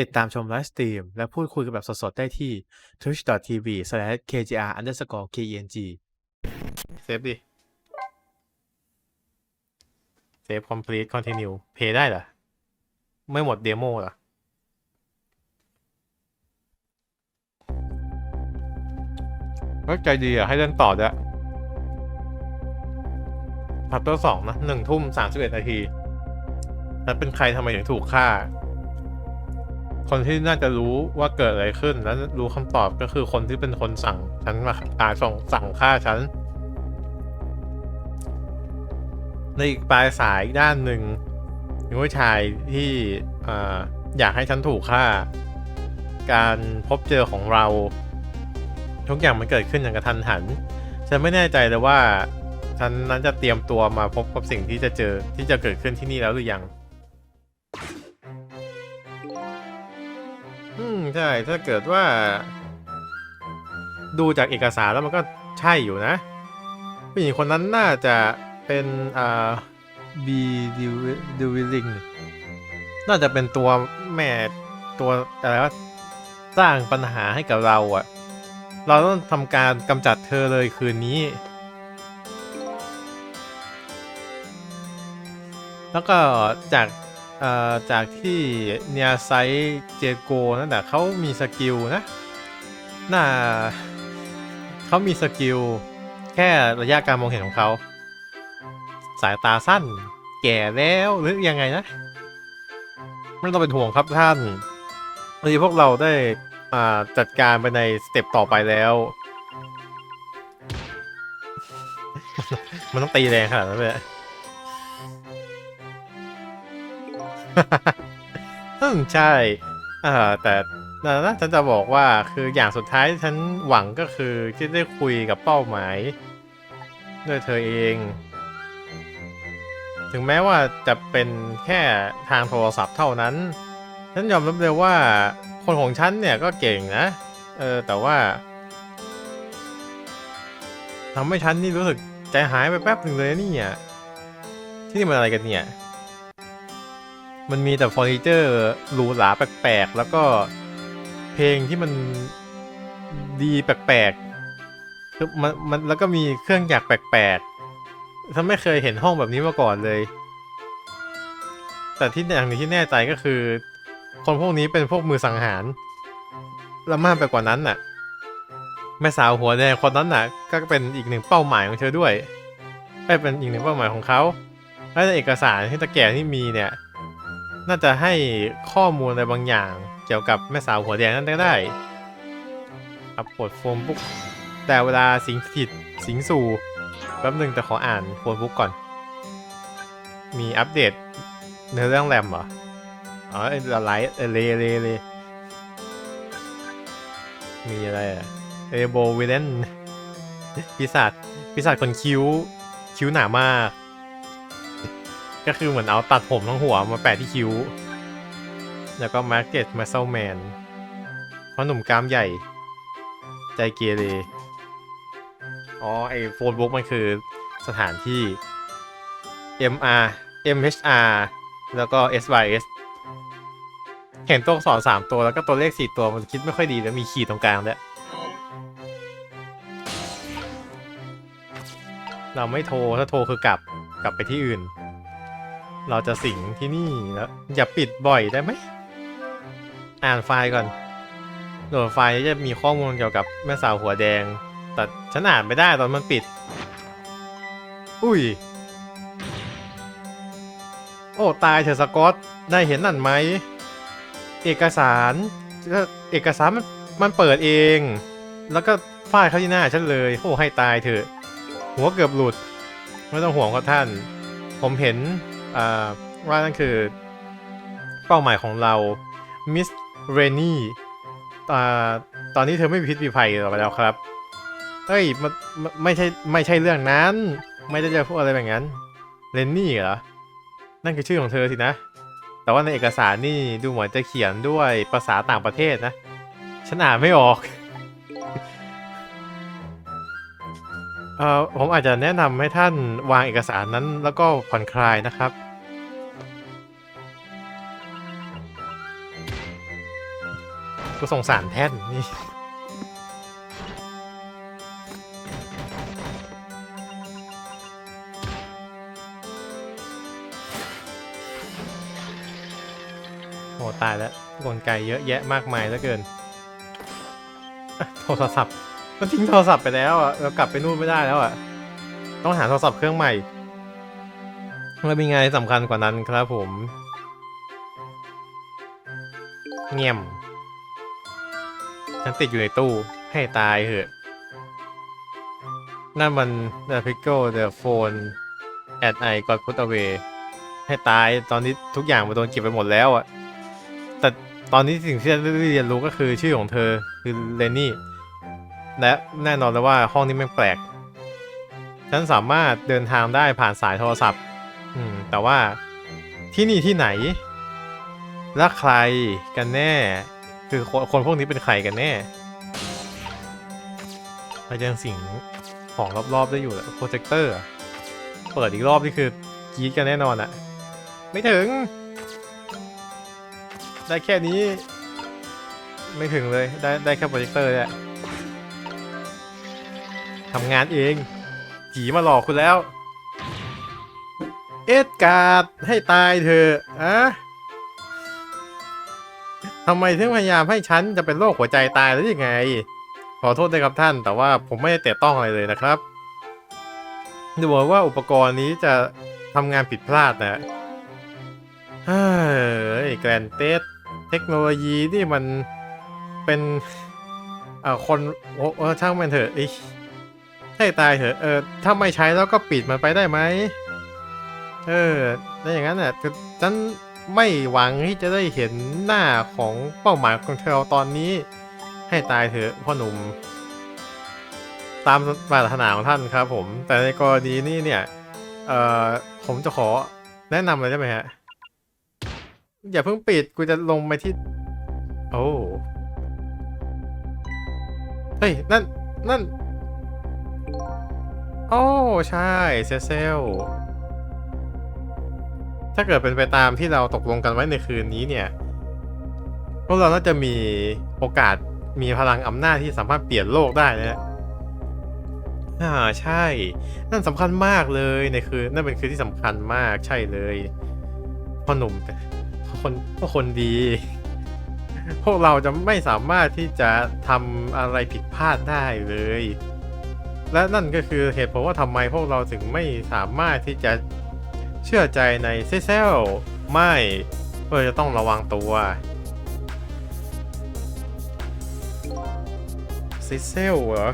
ติดตามชมไลฟ์สตรีม และพูดคุยกันแบบสดๆ ได้ที่ twitch.tv/kgr_keng เซฟดิ เซฟ complete continue เพย์ได้เหรอ ไม่หมดเดโมเหรอ ก็ใจดีอะ ให้เล่นต่อด้วยพัตเตอร์สองนะหนึ่งทุ่มสามสิบเอ็ดนาที แล้วเป็นใครทำไมถึงถูกฆ่า คนที่น่าจะรู้ว่าเกิดอะไรขึ้นแล้วรู้คำตอบก็คือคนที่เป็นคนสั่งฉันมาตายส่งสั่งฆ่าฉันในอีกปลายสายอีกด้านหนึ่งมีผู้ชายที่อ่อยากให้ฉันถูกฆ่า การพบเจอของเราทุกอย่างมันเกิดขึ้นอย่างกระทันหัน ฉันไม่แน่ใจเลยว่าฉันนั้นจะเตรียมตัวมาพบกับสิ่งที่จะเจอที่จะเกิดขึ้นที่นี่แล้วหรือยัง ใช่ ถ้าเกิดว่า ดูจากเอกสารแล้วมันก็ใช่อยู่นะผู้หญิงคนนั้นน่าจะเป็นอ่าบีดิวิลิงน่าจะเป็นตัวแม่ตัวอะไรว่าสร้างปัญหาให้กับเราอะเราต้องทำการกำจัดเธอเลยคืนนี้ แล้วก็จาก จากที่เนียไซเจโกนั่นแหละเขามีสกิลนะน่าเขามีสกิลแค่ระยะการมองเห็นของเขา สายตาสั้น แก่แล้วหรือยังไงนะไม่ต้องเป็นห่วงครับท่านพอดีพวกเราได้อ่าจัดการไปในสเต็ปต่อไปแล้ว มันต้องตีแรงขนาดนั้นเลย อืมใช่อ่าแต่นั่นนะฉันจะบอกว่าคืออย่างสุดท้ายที่ฉันหวังก็คือที่ได้คุยกับเป้าหมายด้วยเธอเอง ถึงแม้ว่าจะเป็นแค่ทางโทรศัพท์เท่านั้น ฉันยอมรับเลยว่าคนของฉันเนี่ยก็เก่งนะ เออแต่ว่าทำให้ฉันนี่รู้สึกใจหายไปแป๊บหนึ่งเลยนะเนี่ยที่นี่มันอะไรกันเนี่ย มันมีแต่เฟอร์นิเจอร์หรูหราแปลกๆ แล้วก็เพลงที่มันดีแปลกๆคือมันมันแล้วก็มีเครื่องจักรแปลกๆฉันไม่เคยเห็นห้องแบบนี้มาก่อนเลย แต่ที่อย่างนึงที่แน่ใจก็คือ คนพวกนี้เป็นพวกมือสังหารแล้วมากไปกว่านั้นน่ะ แม่สาวหัวแดงคนนั้นน่ะ ก็เป็นอีกหนึ่งเป้าหมายของเธอด้วยไม่เป็นอีกหนึ่งเป้าหมายของเขาและในเอกสารที่ตะแก่ที่มีเนี่ย น่าจะให้ข้อมูลอะไรบางอย่าง เกี่ยวกับแม่สาวหัวแดงนั่นก็ได้ครับกดโฟมบุ๊กแต่เวลาสิงสถิตสิงสู่แป๊บหนึ่งแต่ขออ่านโฟมบุ๊กก่อน มีอัปเดตเนื้อเรื่องแรมเหรอ อ๋อไลท์เลเลเลมีอะไรอะเอโบวิเลนปีศาจปีศาจคนคิ้ว คิ้วหนามาก ก็คือเหมือนเอาตัดผมทั้งหัวมาแปะที่คิ้ว แล้วก็มาร์เก็ตมาเซลแมนเพราะหนุ่มกล้ามใหญ่ ใจเกเรอ๋อ ไอโฟนบุ๊กมันคือสถานที่ MR MHR แล้วก็ SYS เห็นตัวอักษรสามตัวแล้วก็ตัวเลขสี่ตัวมันคิดไม่ค่อยดีแล้วมีขีดตรงกลางด้วยเราไม่โทร ถ้าโทรคือกลับกลับไปที่อื่น เราจะสิงที่นี่แล้วอย่าปิดบ่อยได้ไหม อ่านไฟล์ก่อนโหลดไฟล์จะมีข้อมูลเกี่ยวกับแม่สาวหัวแดง แต่ฉันอ่านไม่ได้ตอนมันปิด อุ้ย โอ้ ตายเถอะสกอตได้เห็นนั่นไหม เอกสาร เอกสารมันมันเปิดเอง แล้วก็ฟาดเข้าที่หน้าฉันเลย โอ้ให้ตายเถอะ หัวเกือบหลุด ไม่ต้องห่วงครับท่าน ผมเห็น ว่านั่นคือเป้าหมายของเรามิสเรนี่ตอนนี้เธอไม่มีพิษมีภัยต่อไปแล้วครับ เฮ้ยมันไม่ใช่ไม่ใช่เรื่องนั้น ไม่ได้จะพูดอะไรแบบนั้นเรนนี่เหรอ นั่นคือชื่อของเธอสินะ แต่ว่าในเอกสารนี่ดูเหมือนจะเขียนด้วยภาษาต่างประเทศนะ ฉันอ่านไม่ออก เอ่อผมอาจจะแนะนำให้ท่านวางเอกสารนั้น แล้วก็ผ่อนคลายนะครับกูสงสารแท่นนี่ โอ้ตายแล้วกลไกเยอะแยะมากมายเหลือเกินอะโทรศัพท์ มันทิ้งโทรศัพท์ไปแล้วอะเรากลับไปนู่นไม่ได้แล้วอะต้องหาโทรศัพท์เครื่องใหม่แล้วมีงานสำคัญกว่านั้นครับผมเงียมฉันติดอยู่ในตู้ให้ตายเหอะ นั่นมัน The Pickle The Phone at I got put away ให้ตายตอนนี้ทุกอย่างมันโดนเก็บไปหมดแล้วอะแต่ตอนนี้สิ่งที่เรียนรู้ก็คือชื่อของเธอคือเลนนี่ และแน่นอนแล้วว่าห้องนี้ไม่งแปลก ฉันสามารถเดินทางได้ผ่านสายโทรศัพท์ อืม แต่ว่าที่นี่ที่ไหน และใครกันแน่ คือคนคนพวกนี้เป็นใครกันแน่เรายังสิ่งของรอบๆได้อยู่แหละโปรเจคเตอร์เปิดอีกรอบนี่คือกีดกันแน่นอนอะไม่ถึง ได้แค่นี้ ไม่ถึงเลย ได้ได้แค่โปรเจคเตอร์แหละ ทำงานเอง ผีมาหลอกคุณแล้ว เอ็ดการ์ดให้ตายเถอะอะทำไมถึงพยายามให้ฉันจะเป็นโรคหัวใจตายหรือยังไง ขอโทษด้วยครับท่าน แต่ว่าผมไม่ได้แตะต้องอะไรเลยนะครับ ดูเหมือนว่าอุปกรณ์นี้จะทำงานผิดพลาดนะเฮ้ยแกรนเตสเทคโนโลยีนี่มันเป็นเอ่อคนโอ้ช่างมันเถอะไอ้ ให้ตายเถอะ เออ ถ้าไม่ใช้แล้วก็ปิดมันไปได้ไหม เออถ้าอย่างนั้นน่ะฉันไม่หวังที่จะได้เห็นหน้าของเป้าหมายของเธอตอนนี้ ให้ตายเถอะพ่อหนุ่ม ตามปรารถนาของท่านครับผม แต่ในกรณีนี้เนี่ย เอ่อ ผมจะขอแนะนำเลยได้ไหมฮะ อย่าเพิ่งปิด กูจะลงไปที่ โอ้ เฮ้ย นั่น นั่น โอ้ใช่เซเซล ถ้าเกิดเป็นไปตามที่เราตกลงกันไว้ในคืนนี้เนี่ย พวกเราน่าจะมีโอกาสมีพลังอำนาจที่สามารถเปลี่ยนโลกได้นะฮะอ่าใช่ นั่นสำคัญมากเลยในคืนนั่นเป็นคืนที่สำคัญมากใช่เลยพ่อหนุ่มแต่คนก็คนดี พวกเราจะไม่สามารถที่จะทำอะไรผิดพลาดได้เลย และนั่นก็คือเหตุผลว่าทำไมพวกเราถึงไม่สามารถที่จะเชื่อใจในเซเซลไม่เราจะต้องระวังตัวเซเซลเหรอ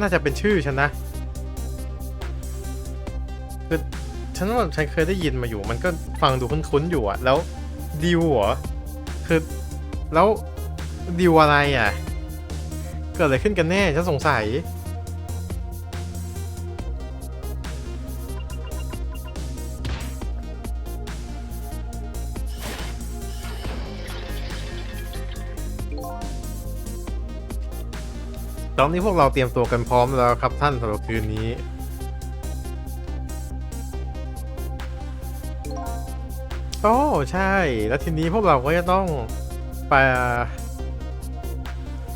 น่าจะเป็นชื่อฉันนะคือฉันว่าฉันเคยได้ยินมาอยู่ มันก็ฟังดูคุ้นๆอยู่อะแล้วดิวเหรอคือแล้วดิวอะไรอะ เกิดอะไรขึ้นกันแน่ ฉันสงสัย ตอนนี้พวกเราเตรียมตัวกันพร้อมแล้วครับท่านสำหรับคืนนี้โอ้ใช่ แล้วทีนี้พวกเราก็จะต้องไป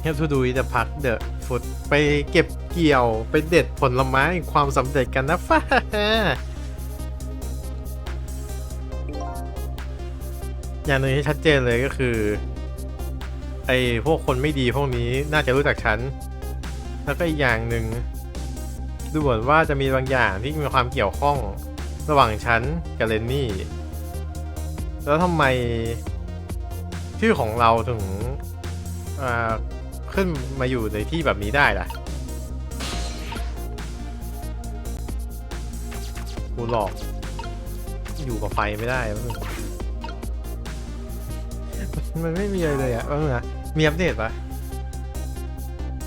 เฮลทูดูจะพักเดอะฟุตไปเก็บเกี่ยวไปเด็ดผลไม้ความสำเร็จกันนะฟ้าอย่างหนึ่งที่ชัดเจนเลยก็คือไอ้พวกคนไม่ดีพวกนี้น่าจะรู้จักฉัน แล้วก็อีกอย่างหนึ่งดูเหมือนว่าจะมีบางอย่างที่มีความเกี่ยวข้องระหว่างฉันกับเลนนี่ แล้วทำไมชื่อของเราถึงอ่า ขึ้นมาอยู่ในที่แบบนี้ได้ล่ะกูหลอกอยู่กับไฟไม่ได้ มันไม่มีอะไรเลยอะว่ามึงอะมีอัปเดตปะ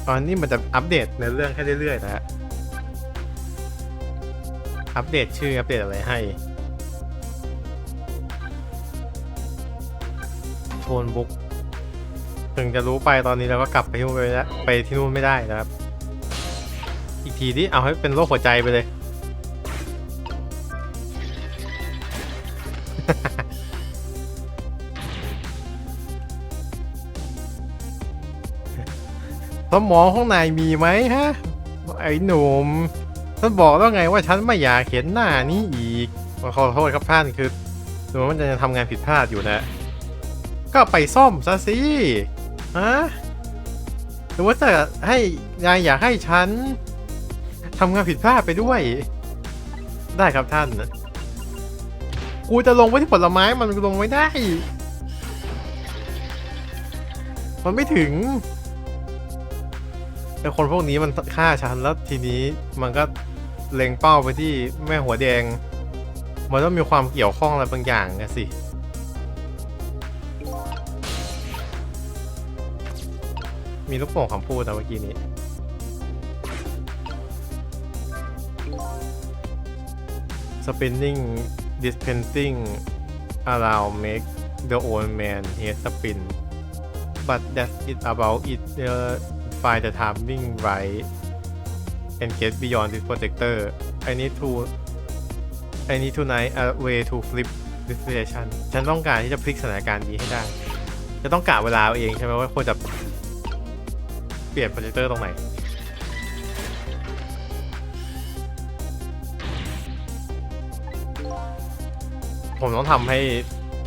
ตอนนี้มันจะอัปเดตในเรื่องให้เรื่อยๆนะฮะ อัปเดตชื่ออัปเดตอะไรให้ โทนบุ๊ก ถึงจะรู้ไปตอนนี้เราก็กลับไปที่นู่นไปแล้ไปที่นู่นไม่ได้นะครับ อีกทีที่เอาให้เป็นโรคหัวใจไปเลย สมองข้างในมีไหมฮะ ไอ้หนุ่มฉันบอกแล้วไงว่าฉันไม่อยากเห็นหน้านี้อีก ขอโทษครับท่านคือดูว่ามันจะทำงานผิดพลาดอยู่นะก็ไปซ่อมซะสิ ฮะหรือว่าจะให้นายอยากให้ฉันทำงานผิดพลาดไปด้วย ได้ครับท่าน กูจะลงไปที่ผลไม้มันลงไม่ได้ มันไม่ถึง แต่คนพวกนี้มันฆ่าฉันแล้วทีนี้มันก็เล็งเป้าไปที่แม่หัวแดง มันต้องมีความเกี่ยวข้องอะไรบางอย่างนะสิ มีลูกโป่งคำพูดนะเมื่อกี้นี้ spinning dispensing allow make the old man h e a spin but that's it about it uh, find the timing right and get beyond this projector I need to I need to night a way to flip this situation ฉันต้องการที่จะพลิกสถานการณ์นี้ให้ได้ จะต้องกะเวลาเอาเองใช่ไหมว่าควรจะ เปลี่ยนโปรเจคเตอร์ตรงไหนผมต้องทำให้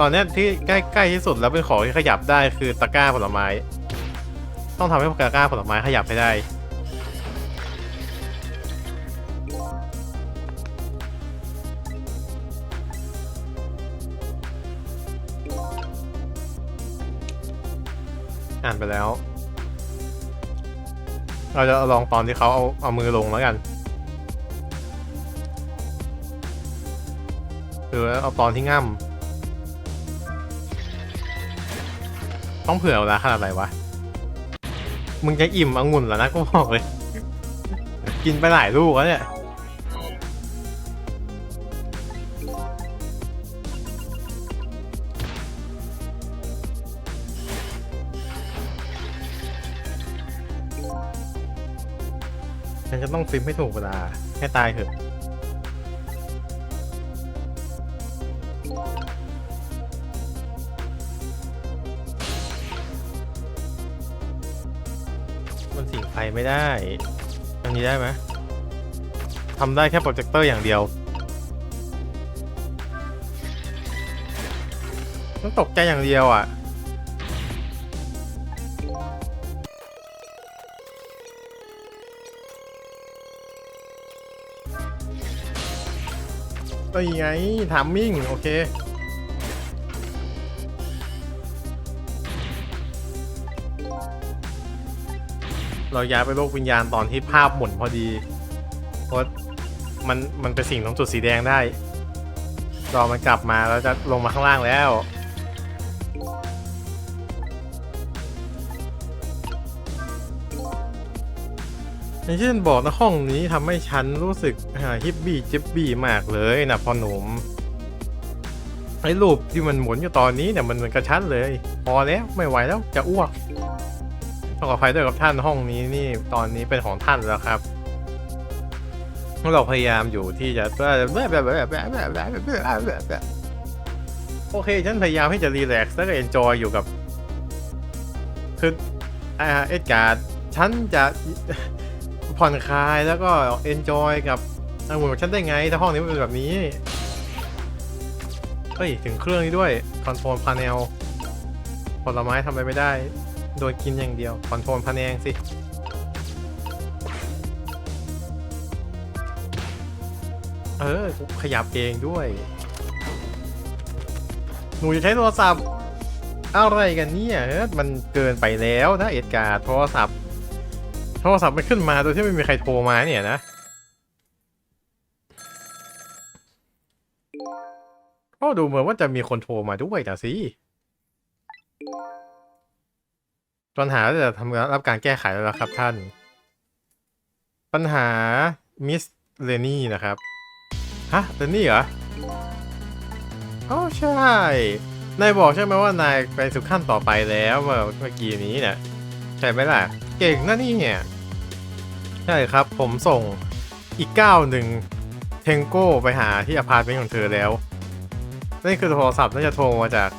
ตอนนี้ที่ใกล้ๆที่สุดแล้วเป็นของที่ขยับได้คือตะกร้าผลไม้ ต้องทำให้ตะกร้าผลไม้ขยับให้ได้ อ่านไปแล้ว เราจะลองตอนที่เขาเอาเอามือลงแล้วกันหรือเอาตอนที่ง่ำต้องเผื่อเวลาขนาดไหนวะ มึงจะอิ่มองุ่นแล้วนะก็บอกเลย กินไปหลายลูกแล้วเนี่ย ฉันจะต้องฟิมให้ถูกเวลาให้ตายเถอะ มันสิงไฟไม่ได้อันนี้ได้ไหมทำได้แค่โปรเจคเตอร์อย่างเดียวต้องตกใจอย่างเดียวอะ ก็ยังไงทามมิ่ง โอเค เราย้ายไปโลกวิญญาณตอนที่ภาพหมุนพอดีเพราะมันมันเป็นสิ่งตรงจุดสีแดงได้รอมันกลับมาแล้วจะลงมาข้างล่างแล้ว อย่างที่นบอกนะห้องนี้ทำให้ฉันรู้สึกอ่าฮิปบี้จิบบี้มากเลยนะพอหนุ่มไอ้รูปที่มันหมุนอยู่ตอนนี้เนี่ยมันมันกระชั้นเลย พอแล้วไม่ไหวแล้วจะอ้วกต้องขออภัยด้วยกับท่านห้องนี้นี่ตอนนี้เป็นของท่านแล้วครับเราพยายามอยู่ที่จะโอเคฉันพยายามที่จะรีแลกซ์แล้วก็เอนจอยอยู่กับคืออ่าเอ็ดการ์ดฉันจะ ผ่อนคลายแล้วก็เอนจอยกับองุ่นของฉันได้ไง ถ้าห้องนี้มันเป็นแบบนี้ เฮ้ย ถึงเครื่องนี้ด้วย คอนโทรลพาเนลผลไม้ทำอะไรไม่ได้ โดยกินอย่างเดียว คอนโทรลพาเนลสิ เออ ขยับเองด้วย หนูจะใช้โทรศัพท์อะไรกันเนี่ยเฮ้ยมันเกินไปแล้วนะเอ็ดการ์โทรศัพท์ ทรศัพท์มันขึ้นมาโดยที่ไม่มีใครโทรมาเนี่ยนะก็ดูเหมือนว่าจะมีคนโทรมาด้วยนะสิปัญหาจะทำรับการแก้ไขแล้วครับท่าน ปัญหามิสเลนี่นะครับ ฮะเลนี่เหรออ๋อใช่ นายบอกใช่ไหมว่านายไปสู่ขั้นต่อไปแล้วเมื่อกี้นี้เนี่ยใช่ไหมล่ะ เก่งนะนี่เนี่ย ใช่ครับ ผมส่งอีกก้าวหนึ่งเทงโก้ไปหาที่อพาร์ตเมนต์ของเธอแล้วนี่คือโทรศัพท์น่าจะโทรมาจาก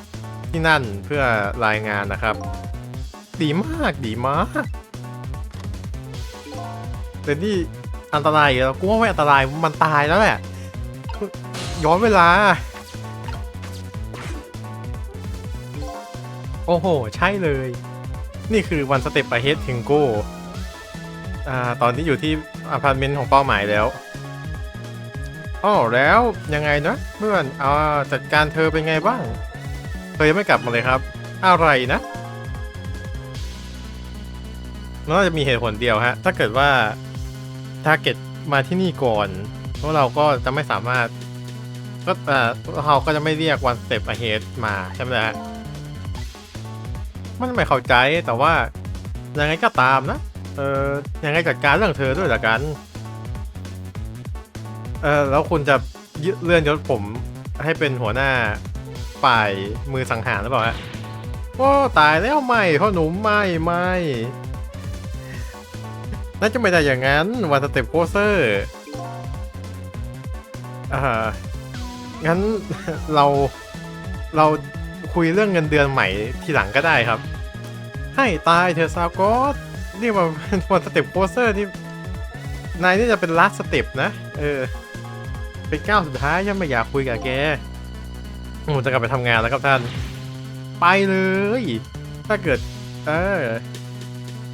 ที่นั่นเพื่อรายงานนะครับ ดีมากดีมากแต่นี่อันตรายอยู่แล้วกูว่าไม่อันตรายมันตายแล้วแหละย้อนเวลา โอ้โห ใช่เลย นี่คือวันสเต็ปไปเฮดเทงโก้ อ่าตอนนี้อยู่ที่อพาร์ตเมนต์ของเป้าหมายแล้วอ๋อแล้วยังไงนะเพื่อนอ่าจัดการเธอเป็นไงบ้าง เธอยังไม่กลับมาเลยครับอะไรนะมันน่าจะมีเหตุผลเดียวฮะ ถ้าเกิดว่าทาร์เก็ตมาที่นี่ก่อนพวกเราก็จะไม่สามารถ ก็เอ่อเราก็จะไม่เรียกวันสเต็ป ahead มาใช่ไหมล่ะมันไม่เข้าใจแต่ว่ายังไงก็ตามนะ เออยังไงจัดการเรื่องเธอด้วยละกัน เออแล้วคุณจะเลื่อนยศผมให้เป็นหัวหน้าฝ่ายมือสังหารหรือเปล่าฮะโอ้ตายแล้วไม่พ่อหนุ่มไม่ไม่น่าจะไม่ได้อย่างนั้นวันสเต็ปโคเซอร์อ่างั้นเราเราคุยเรื่องเงินเดือนใหม่ทีหลังก็ได้ครับ ให้ตายเธอซาวกอส นี่มันเป็นวันสเต็ปโพสเซอร์นี่นายนี่จะเป็นลัสสเต็ปนะ เออ เป็นก้าวสุดท้ายฉันไม่อยากคุยกับแกผมจะกลับไปทำงานแล้วครับท่าน ไปเลย ถ้าเกิด เออ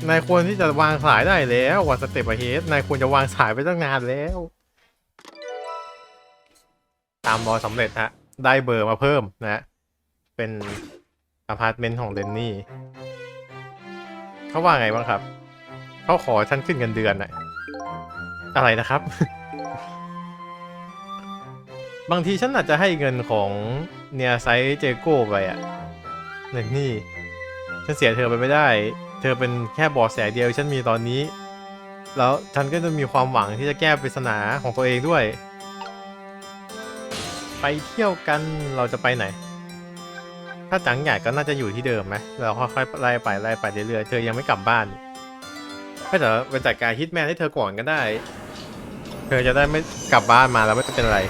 นายควรที่จะวางสายได้แล้ววันสเต็ปเฮดนายควรจะวางสายไปตั้งนานแล้ว ตามรอยสำเร็จฮะ ได้เบอร์มาเพิ่มนะ เป็นอพาร์ตเมนต์ของเดนนี่ เขาว่าไงบ้างครับ เขาขอฉันขึ้นเงินเดือนน่ะอะไรนะครับ บางทีฉันอาจจะให้เงินของเนียไซเจโก้ไปอะเดนนี่ ฉันเสียเธอไปไม่ได้ เธอเป็นแค่บอแสเดียว ฉันมีตอนนี้ แล้วฉันก็จะมีความหวังที่จะแก้ปริศนาของตัวเองด้วย ไปเที่ยวกันเราจะไปไหน ถ้าจังใหญ่ก็น่าจะอยู่ที่เดิมไหมเราค่อยๆไล่ไปไล่ไปเรื่อยๆเธอยังไม่กลับบ้านก็จะไปจัดการฮิตแมนให้เธอก่อนก็ได้ เธอจะได้ไม่กลับบ้านมาแล้วไม่เป็นไร